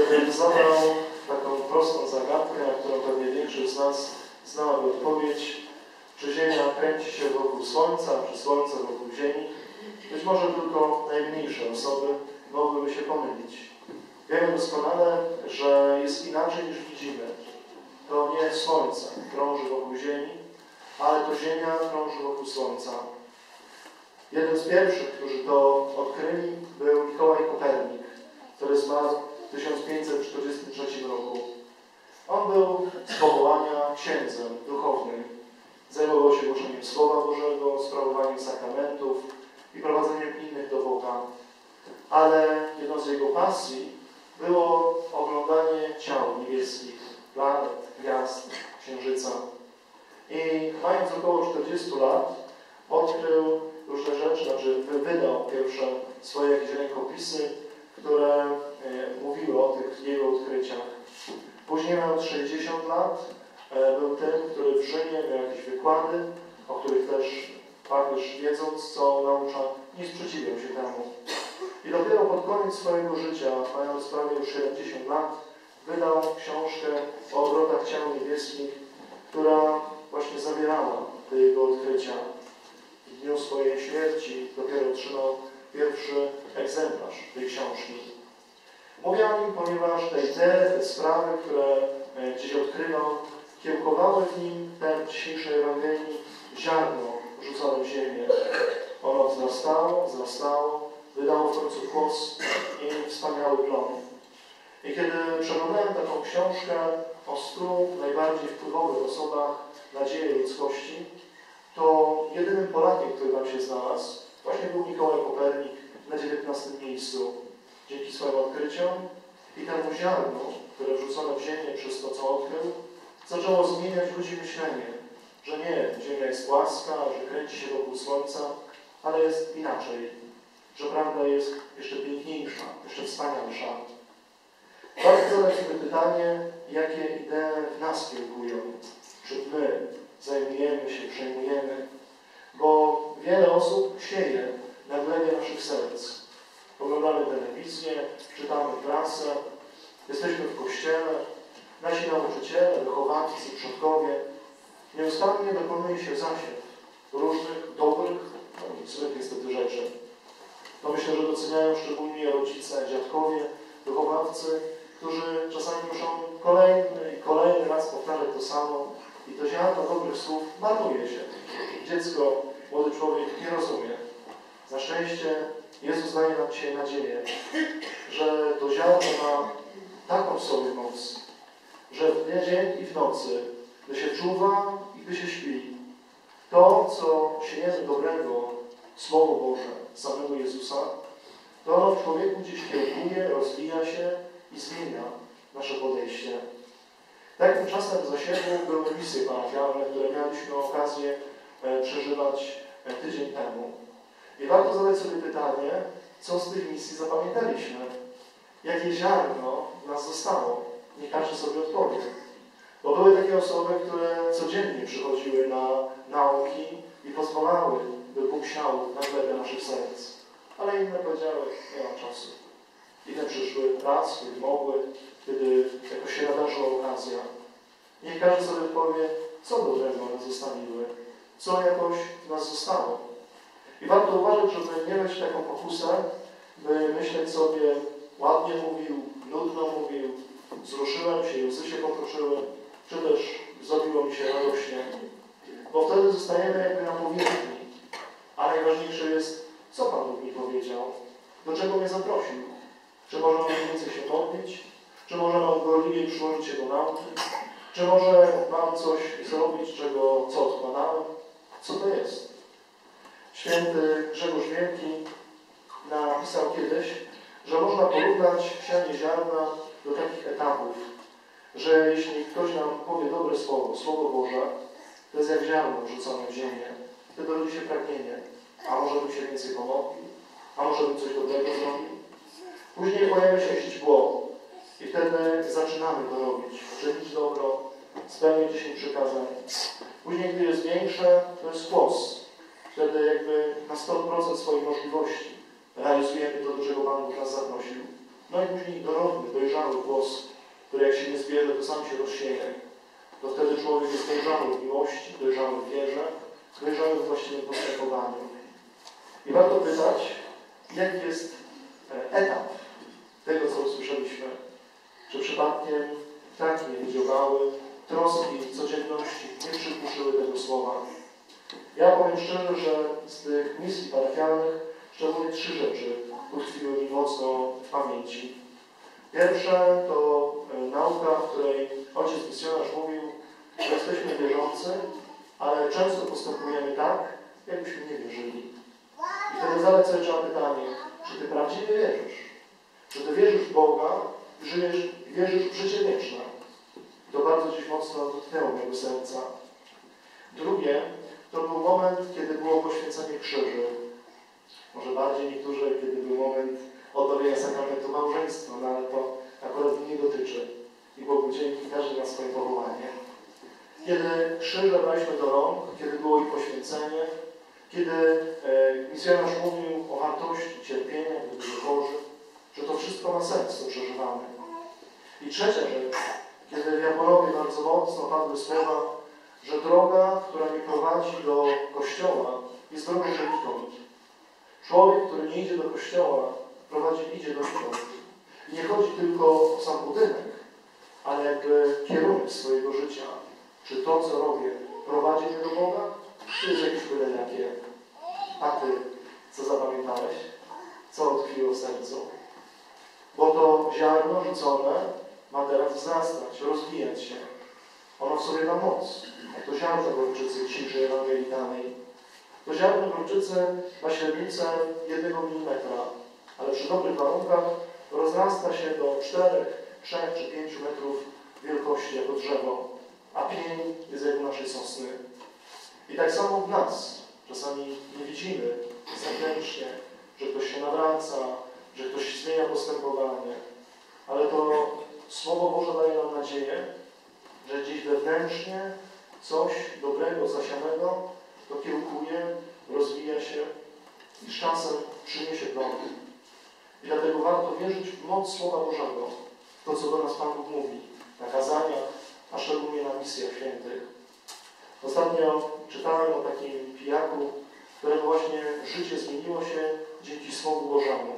Zadał taką prostą zagadkę, na którą pewnie większość z nas znałaby odpowiedź, czy Ziemia kręci się wokół Słońca, czy Słońce wokół Ziemi. Być może tylko najmniejsze osoby mogłyby się pomylić. Wiemy doskonale, że jest inaczej niż widzimy. To nie Słońce krąży wokół Ziemi, ale to Ziemia krąży wokół Słońca. Jeden z pierwszych, którzy to odkryli, był Mikołaj Kopernik, który w 1543 roku. On był z powołania księdzem duchownym. Zajmował się głoszeniem Słowa Bożego, sprawowaniem sakramentów i prowadzeniem innych do Boga. Ale jedną z jego pasji było oglądanie ciał niebieskich, planet, gwiazd, księżyca. I mając około 40 lat, odkrył różne rzeczy, znaczy wydał pierwsze swoje jakieś rękopisy, które e, mówiły o tych jego odkryciach. Później mając 60 lat, e, był tym, który w Rzymie miał jakieś wykłady, o których też papież wiedząc, co naucza, nie sprzeciwiał się temu. I dopiero pod koniec swojego życia, mając prawie już 70 lat, wydał książkę o obrotach ciał niebieskich, która właśnie zawierała te jego odkrycia. W dniu swojej śmierci dopiero otrzymał pierwszy egzemplarz tej książki. Mówię o nim, ponieważ te idee, te sprawy, które e, gdzieś odkrywał, kiełkowały w nim ten dzisiejszej Ewangelii ziarno rzucone w ziemię. Ono wzrastało, wzrastało, wydało w końcu głos i wspaniały plon. I kiedy przeglądałem taką książkę o stu najbardziej wpływowych osobach nadziei ludzkości, to jedynym Polakiem, który tam się znalazł, właśnie był Mikołaj Kopernik na 19 miejscu. Dzięki swoim odkryciom i temu ziarnu, które wrzucono w ziemię przez to, co odkrył, zaczęło zmieniać ludzi myślenie, że nie, Ziemia jest płaska, że kręci się wokół Słońca, ale jest inaczej, że prawda jest jeszcze piękniejsza, jeszcze wspanialsza. Warto zadać sobie pytanie, jakie idee w nas kiełkują, czy my zajmujemy się, przejmujemy, bo wiele osób sieje na glebie naszych serc. Oglądamy telewizję, czytamy prasę, jesteśmy w kościele, nasi nauczyciele, wychowawcy, przodkowie. Nieustannie dokonuje się zasiew różnych dobrych, no, złych niestety rzeczy. To myślę, że doceniają szczególnie rodzice, dziadkowie, wychowawcy, którzy czasami muszą kolejny i kolejny raz powtarzać to samo i to ziarno dobrych słów marnuje się. Dziecko, młody człowiek nie rozumie. Na szczęście Jezus daje nam dzisiaj nadzieję, że to ziarno ma taką sobie moc, że w dzień i w nocy, gdy się czuwa i gdy się śpi, to, co siejemy dobrego, Słowo Boże, samego Jezusa, to w człowieku gdzieś kiełkuje, rozwija się i zmienia nasze podejście. Takim czasem w zasiewu były misje parafialne, które mieliśmy okazję przeżywać e, tydzień temu. I warto zadać sobie pytanie, co z tych misji zapamiętaliśmy? Jakie ziarno nas zostało? Nie każdy sobie odpowie. Bo były takie osoby, które codziennie przychodziły na nauki i pozwalały, by Bóg siał na glebie naszych serc. Ale inne powiedziały, nie mam czasu. Inne przyszły raz, kiedy mogły, kiedy jakoś się nadarzyła okazja. Niech każdy sobie powie, co dobrego nas zostawiły, co jakoś nas zostało. I warto uważać, żeby nie mieć taką pokusę, by myśleć sobie, ładnie mówił, nudno mówił, wzruszyłem się, łzy się potoczyły, czy też zrobiło mi się radośnie. Bo wtedy zostajemy jakby na powierzchni. A najważniejsze jest, co Pan Bóg mi powiedział, do czego mnie zaprosił. Czy może mam więcej się modlić? Czy może mam gorliwie przyłożyć się do nauki? Czy może mam coś zrobić, czego, co odkładałem? Co to jest? Święty Grzegorz Wielki napisał kiedyś, że można porównać sianie ziarna do takich etapów, że jeśli ktoś nam powie dobre słowo, Słowo Boże, to jest jak ziarno wrzucone w ziemię. Wtedy rodzi się pragnienie. A może bym się więcej pomodlił? A może bym coś dobrego zrobił? Później pojawia się źdźbło i wtedy zaczynamy to robić. Czynić dobro, spełnić 10 przykazań. Później, gdy jest większe, to jest głos. Wtedy jakby na 100% swoich możliwości realizujemy to, do czego Pan Bóg nas zaprosił. No i później dorodny, dojrzały głos, który jak się nie zbierze, to sam się rozsieje. To wtedy człowiek jest dojrzały w miłości, dojrzały w wierze, dojrzały w właściwym postępowaniu. I warto pytać, jaki jest e, etap tego, co usłyszeliśmy. Czy przypadkiem tak nie wydziobały troski codzienności nie przypuszczyły tego słowa. Ja powiem szczerze, że z tych misji parafialnych szczególnie trzy rzeczy utkwiły mi mocno w pamięci. Pierwsze to e, nauka, w której ojciec misjonarz mówił, że jesteśmy wierzący, ale często postępujemy tak, jakbyśmy nie wierzyli. I wtedy zadać sobie trzeba pytanie, czy Ty prawdziwie wierzysz? Czy Ty wierzysz w Boga, żyjesz, wierzysz w życie wieczne? To bardzo dziś mocno dotknęło mojego serca. Drugie, to był moment, kiedy było poświęcenie krzyży. Może bardziej niektórzy, kiedy był moment odnowienia sakramentu małżeństwa, no ale to akurat mnie nie dotyczy. I Bogu dzięki każdy na swoje powołanie. Kiedy krzyże braliśmy do rąk, kiedy było ich poświęcenie, kiedy e, misjonarz mówił o wartości cierpienia, gdy był że to wszystko ma sens, co przeżywamy. I trzecia rzecz, kiedy w Japonowie bardzo mocno padły słowa, że droga, która nie prowadzi do kościoła, jest drogą donikąd. Człowiek, który nie idzie do kościoła, prowadzi, idzie donikąd. I nie chodzi tylko o sam budynek, ale jakby kierunek swojego życia. Czy to, co robię, prowadzi mnie do Boga, czy jest jakieś jakie? A Ty, co zapamiętałeś? Co utkwiło w sercu? Bo to ziarno rzucone ma teraz wzrastać, rozwijać się. Ono w sobie ma moc. Jak to ziarno gorczycy dzisiejszej Ewangelii danej. To ziarno gorczycy ma średnicę jednego milimetra, ale przy dobrych warunkach rozrasta się do 4, 3 czy 5 metrów wielkości jako drzewo, a pień jest jak naszej sosny. I tak samo w nas. Czasami nie widzimy zewnętrznie, że ktoś się nawraca, że ktoś zmienia postępowanie, ale to Słowo Boże daje nam nadzieję, że gdzieś wewnętrznie coś dobrego, zasianego to kiełkuje, rozwija się i z czasem przyniesie plody. I dlatego warto wierzyć w moc Słowa Bożego, to co do nas Pan Bóg mówi, na kazaniach, a szczególnie na misjach świętych. Ostatnio czytałem o takim pijaku, którego właśnie życie zmieniło się dzięki Słowu Bożemu.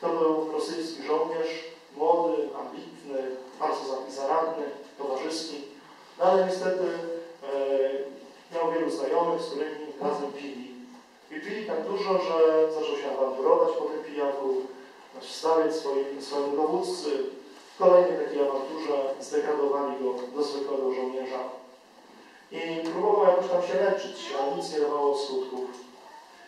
To był rosyjski żołnierz, młody, ambitny, bardzo zaradny, no ale niestety e, miał wielu znajomych, z którymi razem pili. I pili tak dużo, że zaczął się awanturować po tym pijaku, stawiać swoim, swoim dowódcy. W kolejnej takiej awanturze zdegradowali go do zwykłego żołnierza. I próbował jakoś tam się leczyć, ale nic nie dawało skutków.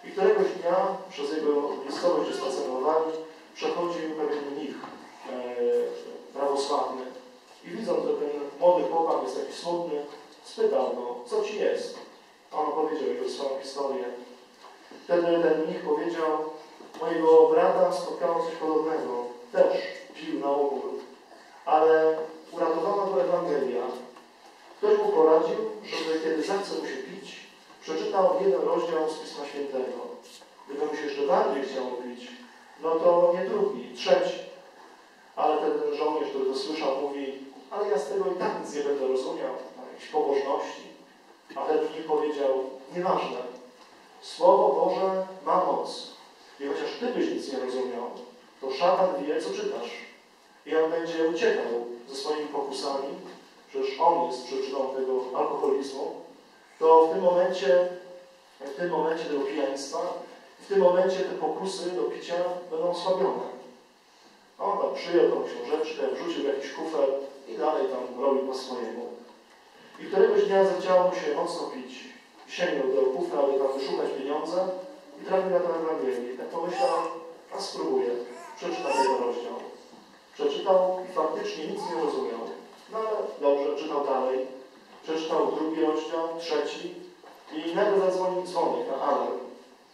I któregoś dnia przez jego miejscowość, gdzie spacerowali, przechodził pewien mnich e, prawosławny. I widząc, że ten młody chłopak jest taki smutny, spytał go, co ci jest? A on opowiedział jego swoją historię. Wtedy ten mnich powiedział, mojego brata spotkało coś podobnego. Też pił na ogór, ale uratowała go Ewangelia. Ktoś mu poradził, żeby kiedy zechce mu się pić, przeczytał jeden rozdział z Pisma Świętego. Gdyby mu się jeszcze bardziej chciało pić, no to nie drugi, trzeci. Ale ten żołnierz, który to słyszał, mówi, ale ja z tego i tak nic nie będę rozumiał, jakiejś pobożności. A mi powiedział, nieważne, Słowo Boże ma moc. I chociaż Ty byś nic nie rozumiał, to szatan wie, co czytasz. I on będzie uciekał ze swoimi pokusami, przecież on jest przyczyną tego alkoholizmu, to w tym momencie, w tym momencie tego pijaństwa, w tym momencie te pokusy do picia będą osłabione. On tam przyjął tą książeczkę, wrzucił jakiś kufer i dalej tam robił po swojemu. I któregoś dnia zechciało mu się mocno pić. Sięgnął do kufra, aby tam wyszukać pieniądze i trafił na tę Ewangelię. I tak pomyślał, a spróbuję. Przeczytam jego rozdział. Przeczytał i faktycznie nic nie rozumiał. No ale dobrze, czytał dalej. Przeczytał drugi rozdział, trzeci i nagle zadzwonił dzwonek na alarm.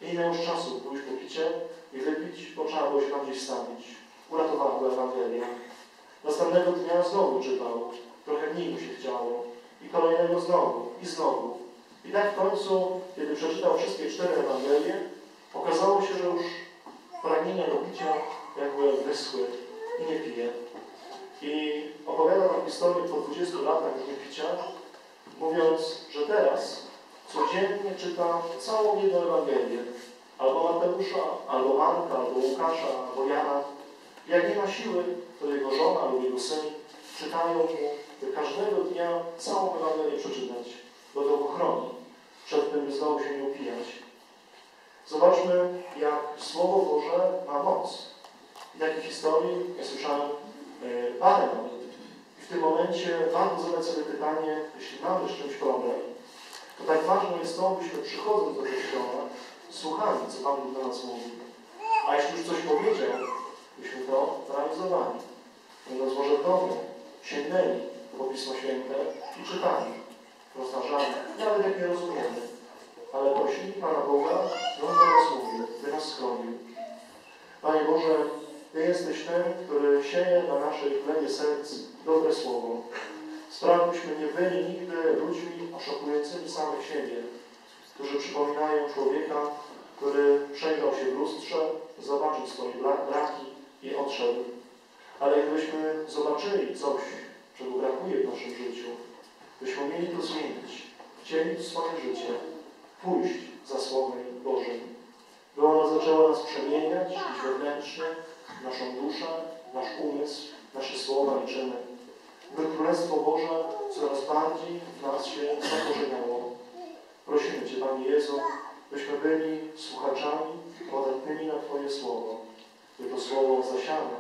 I nie miał już czasu pójść po picie i wypić, bo trzeba było się tam gdzieś stawić. Uratowała go Ewangelia. Następnego dnia znowu czytał trochę mniej mu się chciało, i kolejnego znowu, i znowu. I tak w końcu, kiedy przeczytał wszystkie cztery Ewangelie, okazało się, że już pragnienia do picia jakby wyschły i nie pije. I opowiada nam historię po 20 latach niepicia, mówiąc, że teraz codziennie czyta całą jedną Ewangelię. Albo Mateusza, albo Marka, albo Łukasza, albo Jana. Jak nie ma siły, to jego żona lub jego syn czytają mu by każdego dnia całą Ewangelię przeczytać, bo to go chroni, przed tym by znowu się nie upijać. Zobaczmy, jak Słowo Boże ma moc. W takiej historii ja słyszałem e, parę. I w tym momencie warto zadać sobie pytanie, jeśli mamy z czymś problem, to tak ważne jest to, byśmy przychodząc do kościoła, słuchali, co Pan do nas mówi. A jeśli już coś powiedział, byśmy to realizowali. Mówiąc może w domu, sięgnęli po Pismo Święte i czytali, rozważali, nawet jak nie rozumiemy. Ale prosili Pana Boga, by On do nas mówił, by nas schronił. Panie Boże, Ty jesteś ten, który sieje na naszej glebie serc dobre słowo. Spraw, byśmy nie byli nigdy ludźmi oszukującymi samych siebie, którzy przypominają człowieka, który przejrzał się w lustrze, zobaczył swoje bra- braki i odszedł. Ale gdybyśmy zobaczyli coś, czego brakuje w naszym życiu, byśmy mieli to zmienić, wcielić w swoje życie, pójść za Słowem Bożym, by ono zaczęło nas przemieniać wewnętrznie, naszą duszę, nasz umysł, nasze słowa i czyny, by Królestwo Boże coraz bardziej w nas się zakorzeniało. Prosimy Cię, Panie Jezu, byśmy byli słuchaczami podatnymi na Twoje Słowo, by to Słowo zasiane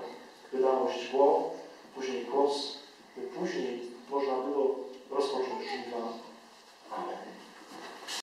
wydało źdźbło, później kłos, by później można było rozpocząć żniwa. Amen.